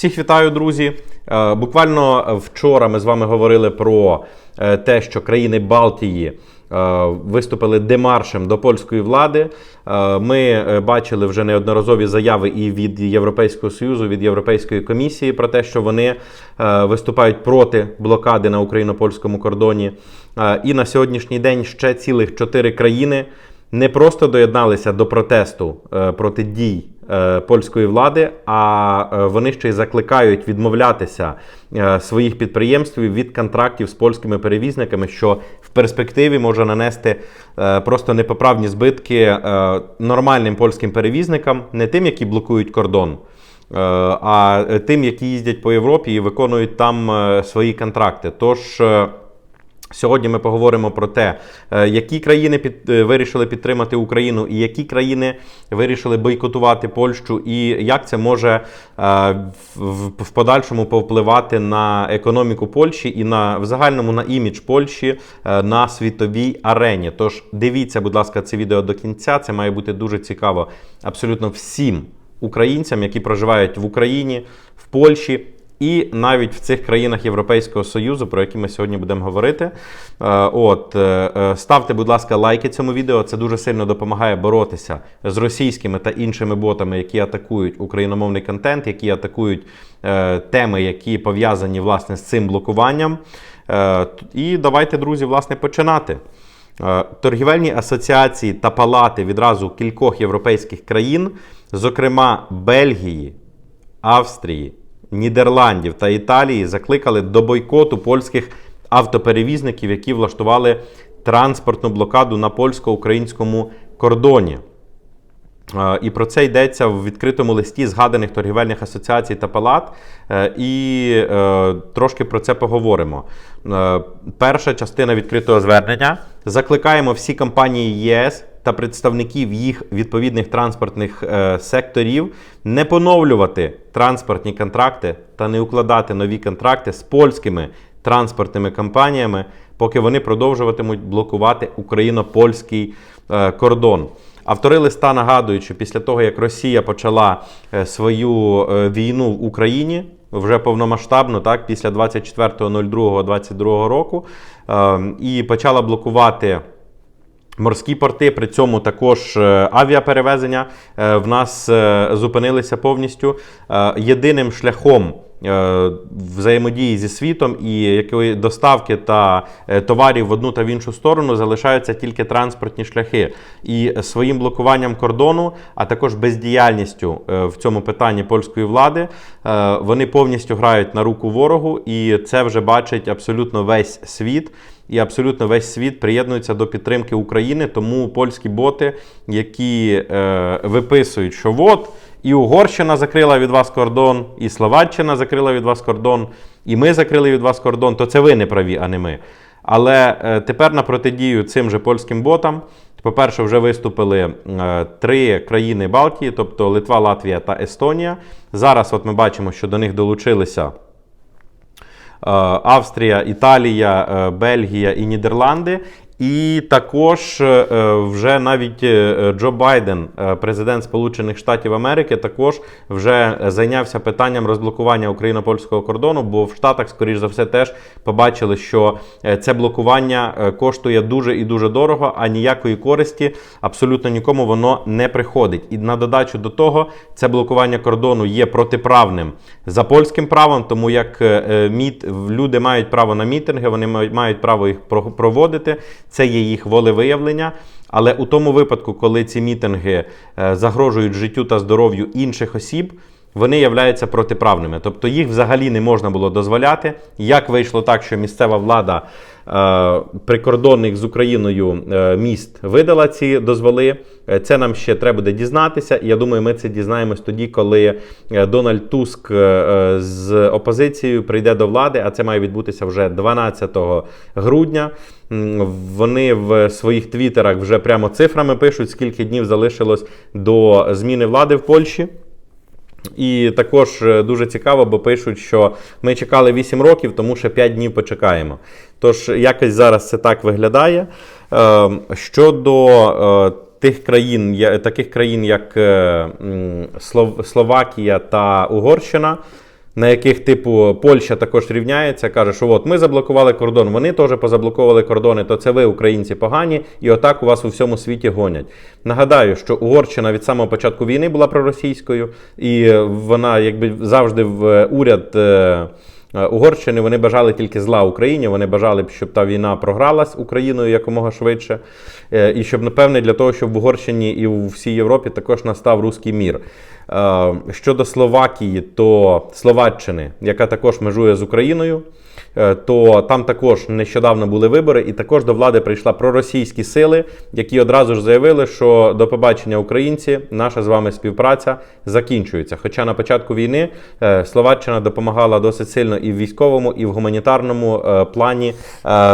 Всіх вітаю, друзі. Е, Буквально вчора ми з вами говорили про е, те, що країни Балтії е, виступили демаршем до польської влади. Ми бачили вже неодноразові заяви і від Європейського союзу, від Європейської комісії про те, що вони виступають проти блокади на україно-польському кордоні. І на сьогоднішній день ще цілих чотири країни не просто доєдналися до протесту е, проти дій е, польської влади, а е, вони ще й закликають відмовлятися своїх підприємств від контрактів з польськими перевізниками, що в перспективі може нанести просто непоправні збитки нормальним польським перевізникам, не тим, які блокують кордон. А тим, які їздять по Європі і виконують там свої контракти. Тож Сьогодні ми поговоримо про те, е, які країни під, е, вирішили підтримати Україну, і які країни вирішили бойкотувати Польщу, і як це може е, в, подальшому повпливати на економіку Польщі і на в загальному на імідж Польщі на світовій арені. Тож дивіться, будь ласка, це відео до кінця. Це має бути дуже цікаво абсолютно всім українцям, які проживають в Україні, в Польщі. І навіть в цих країнах Європейського Союзу, про які ми сьогодні будемо говорити. Е, От е, е, ставте, будь ласка, лайки цьому відео. Це дуже сильно допомагає боротися з російськими та іншими ботами, які атакують україномовний контент, які атакують теми, які пов'язані власне з цим блокуванням. І давайте, друзі, власне, починати. Торгівельні асоціації та палати відразу кількох європейських країн, зокрема Бельгії, Австрії, Нідерландів та Італії, закликали до бойкоту польських автоперевізників, які влаштували транспортну блокаду на польсько-українському кордоні. Е, І про це йдеться в відкритому листі згаданих торгівельних асоціацій та палат. Е, І е, трошки про це поговоримо. Перша частина відкритого звернення. Закликаємо всі компанії ЄС та представників їх відповідних транспортних е, секторів не поновлювати транспортні контракти та не укладати нові контракти з польськими транспортними компаніями, поки вони продовжуватимуть блокувати україно-польський е, кордон. Автори листа нагадують, що після того, як Росія почала е, свою е, війну в Україні вже повномасштабно, так, після 24.02.22 року, е, і почала блокувати морські порти, при цьому також е, авіаперевезення е, в нас е, зупинилися повністю. Єдиним шляхом взаємодії зі світом і якої доставки та е, товарів в одну та в іншу сторону залишаються тільки транспортні шляхи. І своїм блокуванням кордону, а також бездіяльністю е, в цьому питанні польської влади, е, вони повністю грають на руку ворогу, і це вже бачить абсолютно весь світ. І абсолютно весь світ приєднується до підтримки України. Тому польські боти, які е, виписують, що от і Угорщина закрила від вас кордон, і Словаччина закрила від вас кордон, і ми закрили від вас кордон, то це ви не праві, а не ми. Але е, тепер на протидію цим же польським ботам, по-перше, вже виступили е, три країни Балтії, тобто Литва, Латвія та Естонія. Зараз, от ми бачимо, що до них долучилися. Е, Австрія, Італія, Бельгія і Нідерланди. І також е, вже навіть е, Джо Байден, е, президент Сполучених Штатів Америки, також вже зайнявся питанням розблокування україно-польського кордону, бо в Штатах, скоріш за все, теж побачили, що е, це блокування е, коштує дуже і дуже дорого, а ніякої користі абсолютно нікому воно не приходить. І на додачу до того, це блокування кордону є протиправним за польським правом, тому як е, е, міт, люди мають право на мітинги, вони мають- право їх про- проводити. Це є їх волевиявлення. Але у тому випадку, коли ці мітинги е, загрожують життю та здоров'ю інших осіб, вони являються протиправними. Тобто їх взагалі не можна було дозволяти. Як вийшло так, що місцева влада прикордонних з Україною е, міст видала ці дозволи, е, це нам ще треба буде дізнатися. І я думаю, ми це дізнаємось тоді, коли е, Дональд Туск е, е, з опозицією прийде до влади, а це має відбутися вже 12 грудня. Вони в своїх твіттерах вже прямо цифрами пишуть, скільки днів залишилось до зміни влади в Польщі. І також е, дуже цікаво, бо пишуть, що ми чекали 8 років, тому ще 5 днів почекаємо. Тож якось зараз це так виглядає. Е, Щодо е, тих країн, таких країн, як Слов- Словакія та Угорщина. На яких, типу, Польща також рівняється, каже, що от ми заблокували кордон, вони теж позаблокували кордони, то це ви, українці, погані, і отак у вас у всьому світі гонять. Нагадаю, що Угорщина від самого початку війни була проросійською, і вона якби завжди в уряд. е, Е, Угорщини вони бажали тільки зла Україні. Вони бажали б, щоб та війна програлась Україною якомога швидше. Е, І щоб, напевне, для того, щоб в Угорщині і у всій Європі також настав руський мір. Е, Щодо Словакії, то Словаччини, яка також межує з Україною, е, то там також нещодавно були вибори, і також до влади прийшла проросійські сили, які одразу ж заявили, що до побачення українці, наша з вами співпраця закінчується. Хоча на початку війни е, Словаччина допомагала досить сильно і в військовому, і в гуманітарному плані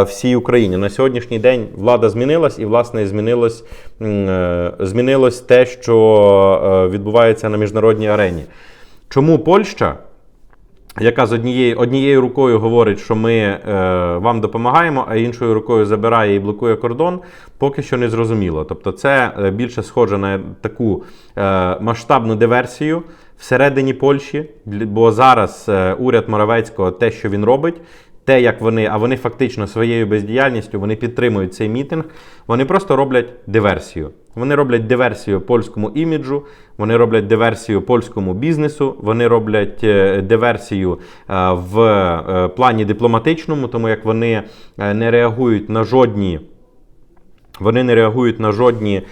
всій Україні. На сьогоднішній день влада змінилась, і власне змінилось, змінилось те, що е, відбувається на міжнародній арені. Чому Польща? яка з однією, однією рукою говорить, що ми е, вам допомагаємо, а іншою рукою забирає і блокує кордон, поки що не зрозуміло. Тобто, це е, більше схоже на таку е, масштабну диверсію всередині Польщі, бо зараз е, уряд Моравецького, те, що він робить. Те, як вони, а вони фактично своєю бездіяльністю вони підтримують цей мітинг. Вони просто роблять диверсію. Вони роблять диверсію польському іміджу, вони роблять диверсію польському бізнесу, вони роблять е, диверсію е, в е, плані дипломатичному, тому як вони не реагують на жодні вони не реагують на жодні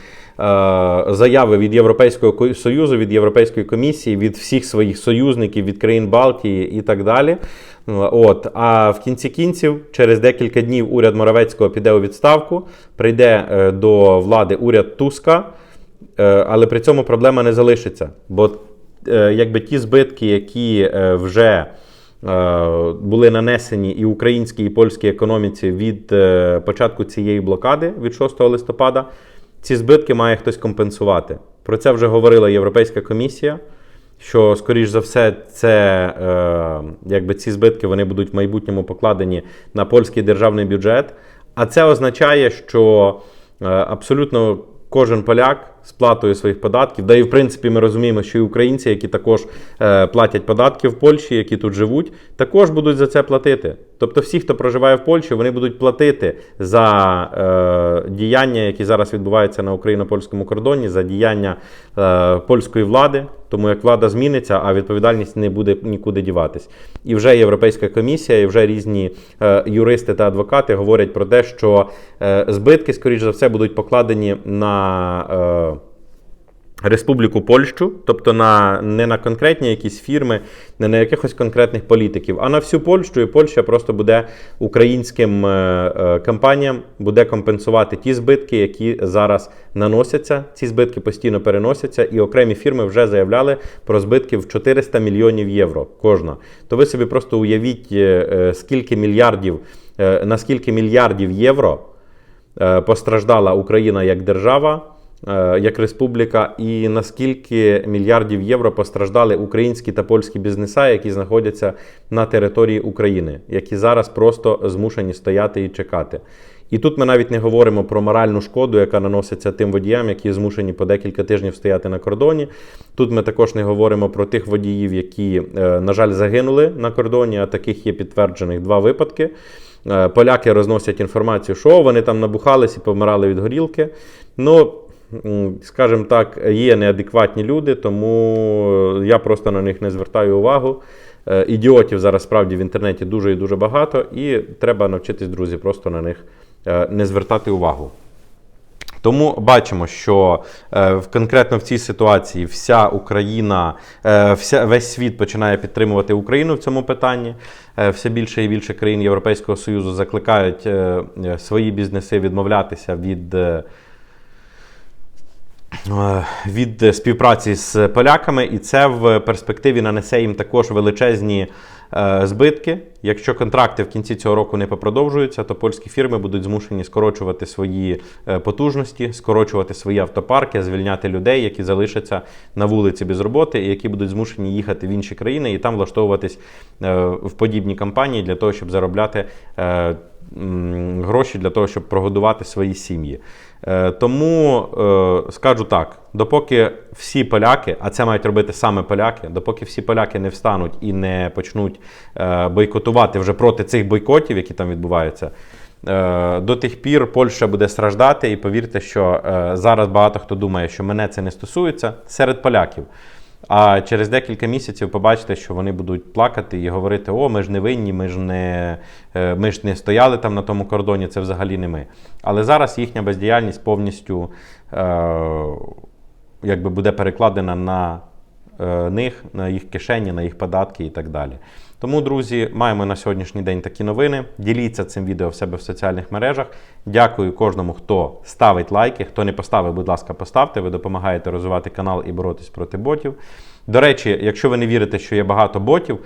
заяви від Європейського Ко- Союзу, від Європейської комісії, від всіх своїх союзників, від країн Балтії і так далі. От. А в кінці кінців, через декілька днів, уряд Моравецького піде у відставку, прийде е, до влади уряд Туска, е, але при цьому проблема не залишиться. Бо е, якби ті збитки, які вже були нанесені і українській, і польській економіці від початку цієї блокади від 6 листопада, ці збитки має хтось компенсувати. Про це вже говорила Європейська комісія. Що, скоріш за все, це е, якби ці збитки вони будуть в майбутньому покладені на польський державний бюджет. А це означає, що е, абсолютно кожен поляк сплатою своїх податків, да і в принципі ми розуміємо, що і українці, які також е, платять податки в Польщі, які тут живуть, також будуть за це платити. Тобто, всі, хто проживає в Польщі, вони будуть платити за е, діяння, які зараз відбуваються на україно-польському кордоні, за діяння е, польської влади, тому як влада зміниться, а відповідальність не буде нікуди діватись. І вже Європейська комісія, і вже різні е, юристи та адвокати говорять про те, що е, збитки, скоріш за все, будуть покладені на. Республіку Польщу, тобто на, не на конкретні якісь фірми, не на якихось конкретних політиків, а на всю Польщу, і Польща просто буде українським е, е, компаніям буде компенсувати ті збитки, які зараз наносяться. Ці збитки постійно переносяться, і окремі фірми вже заявляли про збитки в 400 мільйонів євро кожна. То ви собі просто уявіть, е, е, скільки мільярдів, е, на скільки мільярдів євро е, постраждала Україна як держава як республіка, і наскільки мільярдів євро постраждали українські та польські бізнеса, які знаходяться на території України, які зараз просто змушені стояти і чекати. І тут ми навіть не говоримо про моральну шкоду, яка наноситься тим водіям, які змушені по декілька тижнів стояти на кордоні. Тут ми також не говоримо про тих водіїв, які, е, на жаль, загинули на кордоні, а таких є підтверджених два випадки. Е, Поляки розносять інформацію, що вони там набухались і помирали від горілки. Ну, скажімо так, є неадекватні люди, тому я просто на них не звертаю увагу. Е, Ідіотів зараз справді в інтернеті дуже і дуже багато, і треба навчитись, друзі, просто на них е, не звертати увагу. Тому бачимо, що е, конкретно в цій ситуації вся Україна, е, вся, весь світ починає підтримувати Україну в цьому питанні. Е, все більше і більше країн Європейського Союзу закликають е, е, свої бізнеси відмовлятися від. е, е, від співпраці з поляками, і це в перспективі нанесе їм також величезні е, збитки. Якщо контракти в кінці цього року не попродовжуються, то польські фірми будуть змушені скорочувати свої е, потужності, скорочувати свої автопарки, звільняти людей, які залишаться на вулиці без роботи, і які будуть змушені їхати в інші країни і там влаштовуватись е, в подібні компанії для того, щоб заробляти е, гроші для того, щоб прогодувати свої сім'ї. Е, Тому е, скажу так: допоки всі поляки, а це мають робити саме поляки, допоки всі поляки не встануть і не почнуть е, бойкотувати вже проти цих бойкотів, які там відбуваються. До тих пір Польща буде страждати, і повірте, що зараз багато хто думає, що мене це не стосується серед поляків. А через декілька місяців побачите, що вони будуть плакати і говорити: О, ми ж не винні, ми ж не, е, ми ж не стояли там на тому кордоні, це взагалі не ми. Але зараз їхня бездіяльність повністю е, якби буде перекладена на е, них, на їх кишені, на їх податки і так далі. Тому, друзі, маємо на сьогоднішній день такі новини. Діліться цим відео в себе в соціальних мережах. Дякую кожному, хто ставить лайки. Хто не поставив, будь ласка, поставте. Ви допомагаєте розвивати канал і боротись проти ботів. До речі, якщо ви не вірите, що є багато ботів,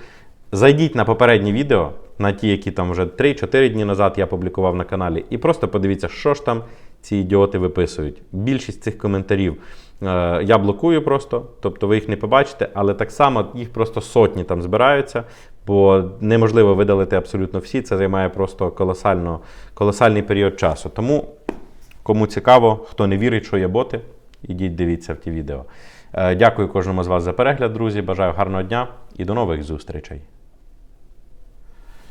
зайдіть на попередні відео, на ті, які там вже 3-4 дні назад я публікував на каналі, і просто подивіться, що ж там ці ідіоти виписують. Більшість цих коментарів е, я блокую просто, тобто ви їх не побачите, але так само їх просто сотні там збираються, бо неможливо видалити абсолютно всі. Це займає просто колосально, колосальний період часу. Тому, кому цікаво, хто не вірить, що є боти, ідіть дивіться в ті відео. Е, Дякую кожному з вас за перегляд, друзі. Бажаю гарного дня і до нових зустрічей.